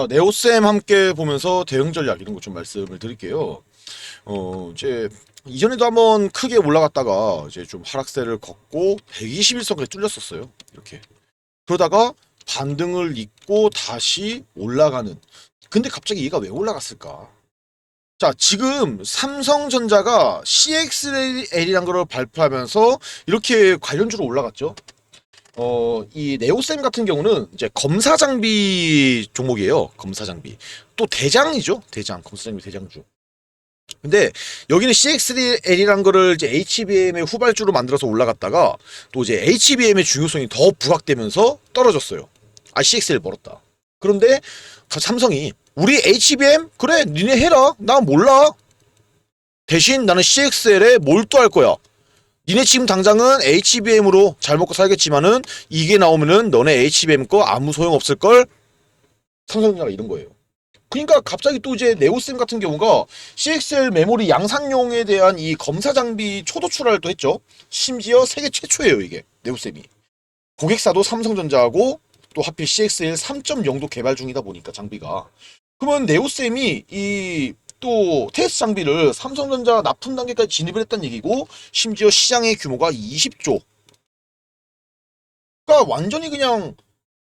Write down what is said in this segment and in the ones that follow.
자, 네오쌤 함께 보면서 대응 전략 이런 거좀 말씀을 드릴게요. 어, 이제 이전에도 한번 크게 올라갔다가 이제 좀 하락세를 걷고 121선까지 뚫렸었어요. 이렇게. 그러다가 반등을 잇고 다시 올라가는. 근데 갑자기 얘가 왜 올라갔을까? 자, 지금 삼성전자가 CXL이란 걸 발표하면서 이렇게 관련주로 올라갔죠. 어, 이 네오쌤 같은 경우는 이제 검사 장비 종목이에요. 검사 장비. 또 대장이죠. 대장. 검사 장비 대장주. 근데 여기는 CX3L이란 거를 이제 HBM의 후발주로 만들어서 올라갔다가 또 이제 HBM의 중요성이 더 부각되면서 떨어졌어요. 아, CXL 멀었다. 그런데 삼성이 우리 HBM 그래 니네 해라 나 몰라 대신 나는 CXL에 몰두할 거야 니네 지금 당장은 HBM으로 잘 먹고 살겠지만은 이게 나오면은 너네 HBM 거 아무 소용 없을 걸 삼성전자가 이런 거예요. 그러니까 갑자기 또 이제 네오쌤 같은 경우가 CXL 메모리 양산용에 대한 이 검사 장비 초도 출하를 또 했죠. 심지어 세계 최초예요 이게 네오쌤이. 고객사도 삼성전자하고 또 하필 CXL 3.0도 개발 중이다 보니까 장비가. 그러면 네오쌤이 이 또 테스트 장비를 삼성전자 납품 단계까지 진입을 했다는 얘기고 심지어 시장의 규모가 20조. 그러니까 완전히 그냥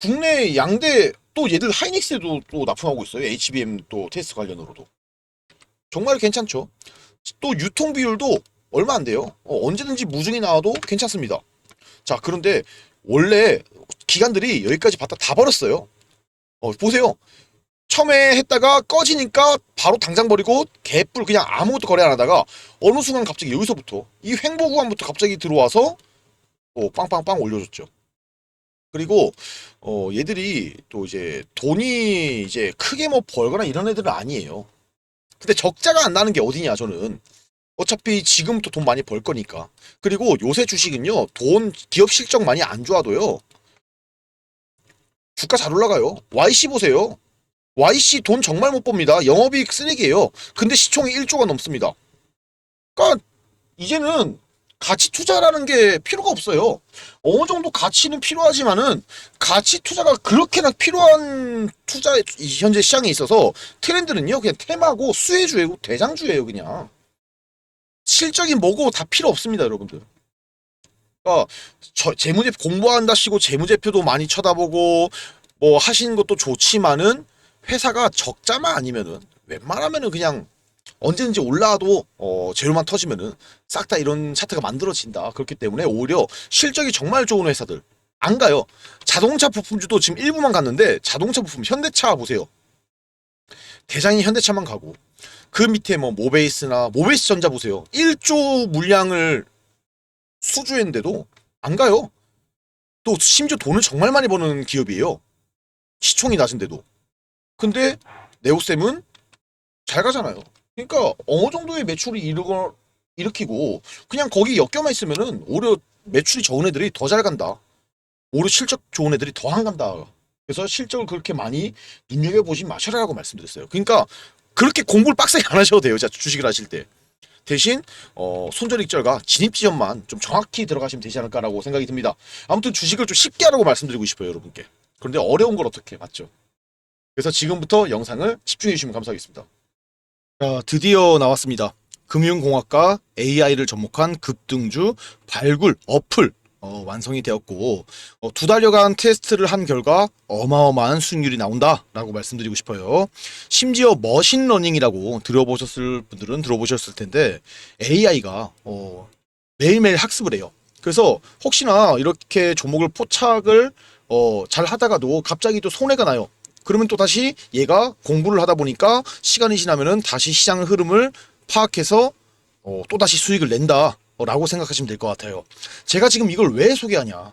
국내 양대 또 얘들 하이닉스에도 또 납품하고 있어요. HBM 또 테스트 관련으로도. 정말 괜찮죠. 또 유통 비율도 얼마 안 돼요. 어, 언제든지 무중이 나와도 괜찮습니다. 자, 그런데 원래 기관들이 여기까지 봤다 다 버렸어요. 어, 보세요. 처음에 했다가 꺼지니까 바로 당장 버리고 개뿔 그냥 아무것도 거래 안 하다가 어느 순간 갑자기 여기서부터 이 횡보 구간부터 갑자기 들어와서 어, 빵빵빵 올려줬죠. 그리고 어 얘들이 또 이제 돈이 이제 크게 뭐 벌거나 이런 애들은 아니에요. 근데 적자가 안 나는 게 어디냐 저는 어차피 지금부터 돈 많이 벌 거니까. 그리고 요새 주식은요 돈 기업 실적 많이 안 좋아도요 주가 잘 올라가요. YC 보세요. YC 돈 정말 못 봅니다. 영업이익 쓰레기예요. 근데 시총이 1조가 넘습니다. 그러니까 이제는 가치 투자라는 게 필요가 없어요. 어느 정도 가치는 필요하지만은 가치 투자가 그렇게나 필요한 투자 이 현재 시장에 있어서 트렌드는요 그냥 테마고 수혜주예요 대장주예요 그냥 실적인 뭐고 다 필요 없습니다 여러분들. 그러니까 저 재무제 공부한다시고 재무제표도 많이 쳐다보고 뭐 하시는 것도 좋지만은 회사가 적자만 아니면은 웬만하면은 그냥 언제든지 올라와도 어, 재료만 터지면은 싹 다 이런 차트가 만들어진다. 그렇기 때문에 오히려 실적이 정말 좋은 회사들 안 가요. 자동차 부품주도 지금 일부만 갔는데 자동차 부품 현대차 보세요. 대장이 현대차만 가고 그 밑에 뭐 모베이스나 모베이스 전자 보세요. 1조 물량을 수주했는데도 안 가요. 또 심지어 돈을 정말 많이 버는 기업이에요. 시총이 낮은데도. 근데 네오셈은 잘 가잖아요. 그러니까 어느 정도의 매출이 이르거, 일으키고 그냥 거기 엮여만 있으면은 오히려 매출이 적은 애들이 더 잘 간다. 오히려 실적 좋은 애들이 더 안 간다. 그래서 실적을 그렇게 많이 눈여겨보지 마셔라라고 말씀드렸어요. 그러니까 그렇게 공부를 빡세게 안 하셔도 돼요. 자, 주식을 하실 때. 대신 어, 손절익절과 진입 지점만 좀 정확히 들어가시면 되지 않을까라고 생각이 듭니다. 아무튼 주식을 좀 쉽게 하라고 말씀드리고 싶어요, 여러분께. 그런데 어려운 걸 어떻게 맞죠? 그래서 지금부터 영상을 집중해 주시면 감사하겠습니다. 자, 드디어 나왔습니다. 금융공학과 AI를 접목한 급등주 발굴 어플 어, 완성이 되었고 어, 두 달여간 테스트를 한 결과 어마어마한 수익률이 나온다라고 말씀드리고 싶어요. 심지어 머신러닝이라고 들어보셨을 분들은 들어보셨을 텐데 AI가 어, 매일매일 학습을 해요. 그래서 혹시나 이렇게 종목을 포착을 어, 잘 하다가도 갑자기 또 손해가 나요. 그러면 또 다시 얘가 공부를 하다 보니까 시간이 지나면은 다시 시장 흐름을 파악해서 어, 또 다시 수익을 낸다라고 생각하시면 될 것 같아요. 제가 지금 이걸 왜 소개하냐?